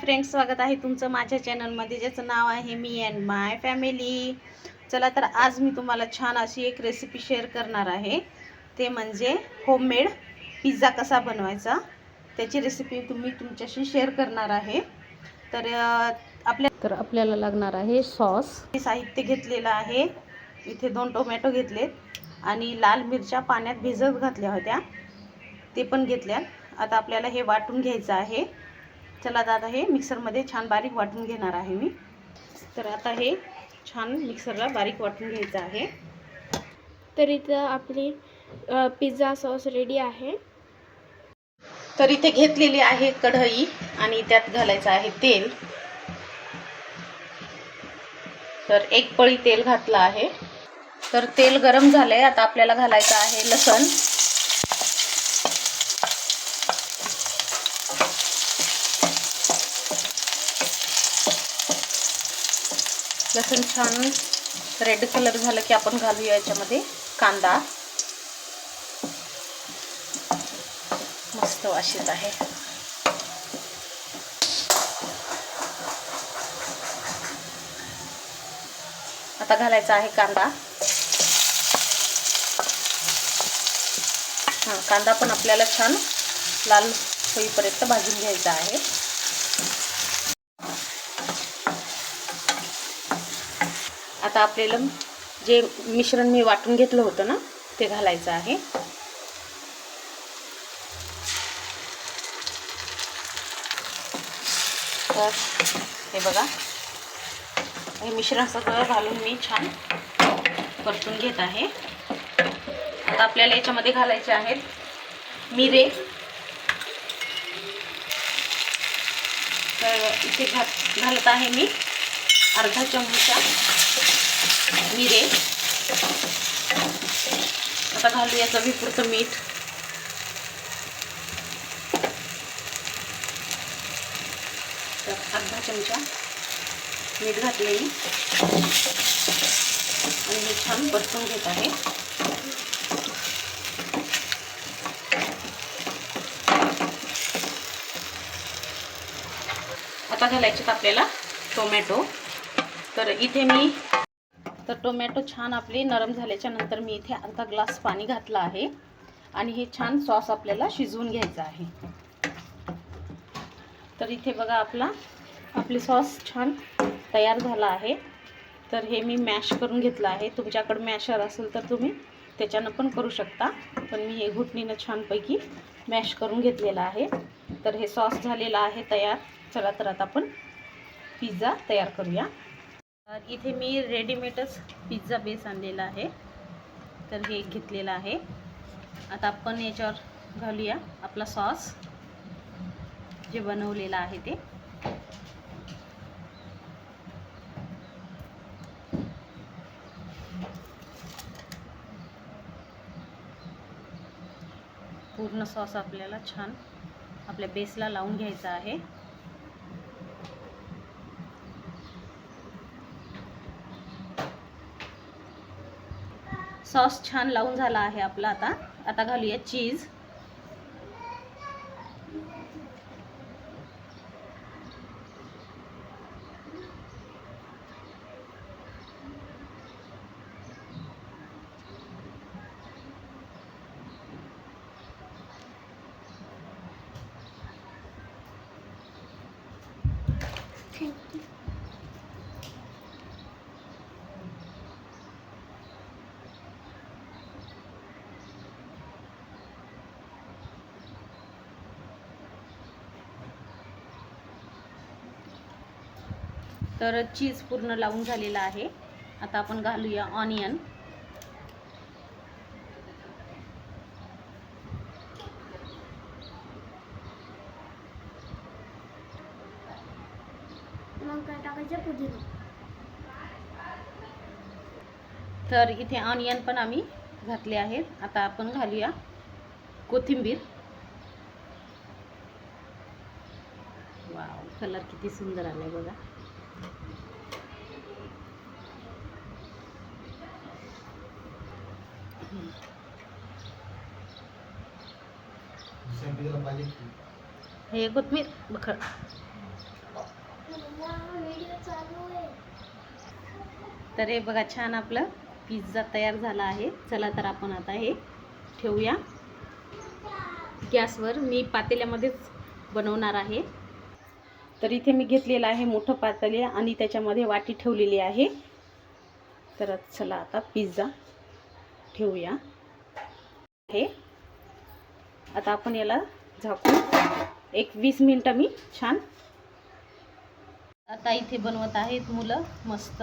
Friends स्वागत आहे तुमचं माझ्या चॅनलमध्ये ज्याचं नाव आहे मी अँड माय फॅमिली चला तर आज मी तुम्हाला छान अशी एक रेसिपी शेअर करणार आहे. ते म्हणजे होममेड पिझ्झा कसा बनवायचा त्याची रेसिपी तुम्ही तुमच्याशी शेअर करणार आहे. तर आपल्या तर आपल्याला लागणार आहे सॉस हे साहित्य घेतलेलं आहे. इथे दोन टोमॅटो घेतलेत आणि लाल मिरच्या पाण्यात भिजत घातल्या होत्या. ते पण घेतल्या आता आपल्याला हे वाटून घ्यायचं आहे. चला आता हे मिक्सरमध्ये छान बारीक वाटून घेणार आहे मी. तर आता हे छान मिक्सरला बारीक वाटून घ्यायचं आहे. तर इथं आपली पिझ्झा सॉस रेडी आहे. तर इथे घेतलेली आहे कढई आणि त्यात घालायचं आहे तेल. तर एक पळी तेल घातलं आहे. तर तेल गरम झालंय. आता आपल्याला घालायचं आहे लसण. लसूण छान रेड कलर झालं की आपण घालूया याच्यामध्ये कांदा. मस्त वाशित आहे. आता घालायचा आहे कांदा. हां कांदा पण आपल्याला छान लाल होईपर्यंत भाजून घ्यायचा आहे. आता आपल्याला जे मिश्रण मी वाटून घेतलं होतं ना ते घालायचं आहे. तर हे बघा. हे मिश्रण सगळं घालून मी छान परतून घेत आहे. आता आपल्याला याच्यामध्ये घालायचे आहेत मिरे. तर इथे घात घालत आहे मी अर्धा चमचा. मिरे. आता घालूया चवीपुरतं मीठ. तर अर्धा चमचा मीठ घातले मी आणि हे छान परतून घेत आहे. आता घालायचे आपल्याला टोमॅटो. तर इथे मी तर टोमॅटो छान आपले नरम झाल्याच्यानंतर मी इथे अर्धा ग्लास पाणी घातलं आहे. आणि हे छान सॉस आपल्याला शिजवून घ्यायचं आहे. तर इथे बघा आपला आपली सॉस छान तयार झाला आहे. तर हे मी मॅश करून घेतलं आहे. तुमच्याकडे मॅशर असेल तर तुम्ही त्याच्यानं पण करू शकता. पण मी हे घुटणीनं छानपैकी मॅश करून घेतलेलं आहे. तर हे सॉस झालेलं आहे तयार. चला तर आता आपण पिझ्झा तयार करूया. तर इथे मी रेडीमेडच पिझ्झा बेस आणलेला आहे. तर हे घेतलेलं आहे. आता आपण याच्यावर घालूया आपला सॉस जे बनवलेलं आहे ते. पूर्ण सॉस आपल्याला छान आपल्या बेसला लावून घ्यायचा आहे. सॉस छान लावून झाला आहे आपला आता. आता घालूया चीज. तर चीज पूर्ण लावून झालेला आहे. आता आपण घालूया ऑनियन. तर इथे ऑनियन पण आम्ही घातले आहेत. आता आपण घालूया कोथिंबीर. वाव कलर किती सुंदर आलाय बघा. हे कोथमीर बखर. तर हे बघा छान आपलं पिझ्झा तयार झाला आहे. चला तर आपण आता हे ठेवूया. गॅसवर मी पातेल्यामध्येच बनवणार आहे. तर इथे मी घेतलेलं आहे मोठं पातेले आणि त्याच्यामध्ये वाटी ठेवलेली आहे. तर चला आता पिझ्झा ठेवूया. हे आता आपण याला झाकून. एक वीस मिनटं मी छान आता इथे बनवत आहेत मुलं मस्त.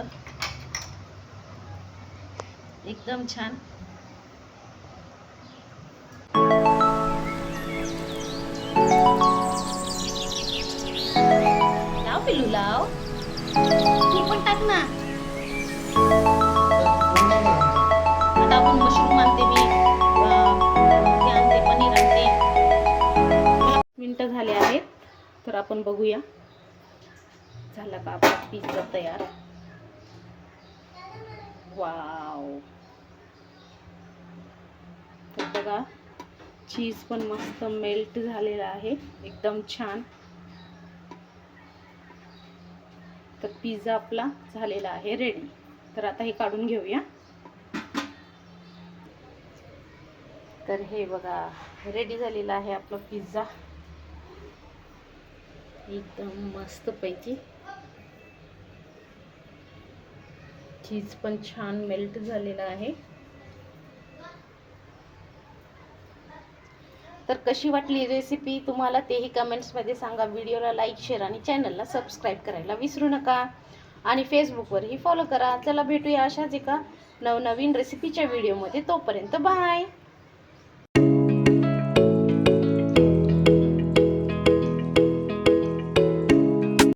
एकदम छान. लाव पिलू लाव. तू पण टाक ना. आता आपण मशरूम आणते मी. तर आपण बघूया. झाला का आपला पिझ्झा तयार? वाव तर बघा चीज पण मस्त मेल्ट झालेला आहे. एकदम छान. तर पिझ्झा आपला झालेला आहे रेडी तर आता हे काढून घेऊया. तर हे बघा रेडी झालेला आहे आपला पिझ्झा एकदम मस्त पैकी चीज पण छान मेल्ट झालेला आहे. तर कशी वाटली रेसिपी तुम्हाला तेही कमेंट्समध्ये सांगा. व्हिडिओला लाईक शेअर आणि चॅनलला सबस्क्राईब करायला विसरू नका. आणि फेसबुकवरही फॉलो करा. चला भेटूया अशाच एका नवनवीन रेसिपीच्या व्हिडिओमध्ये तोपर्यंत बाय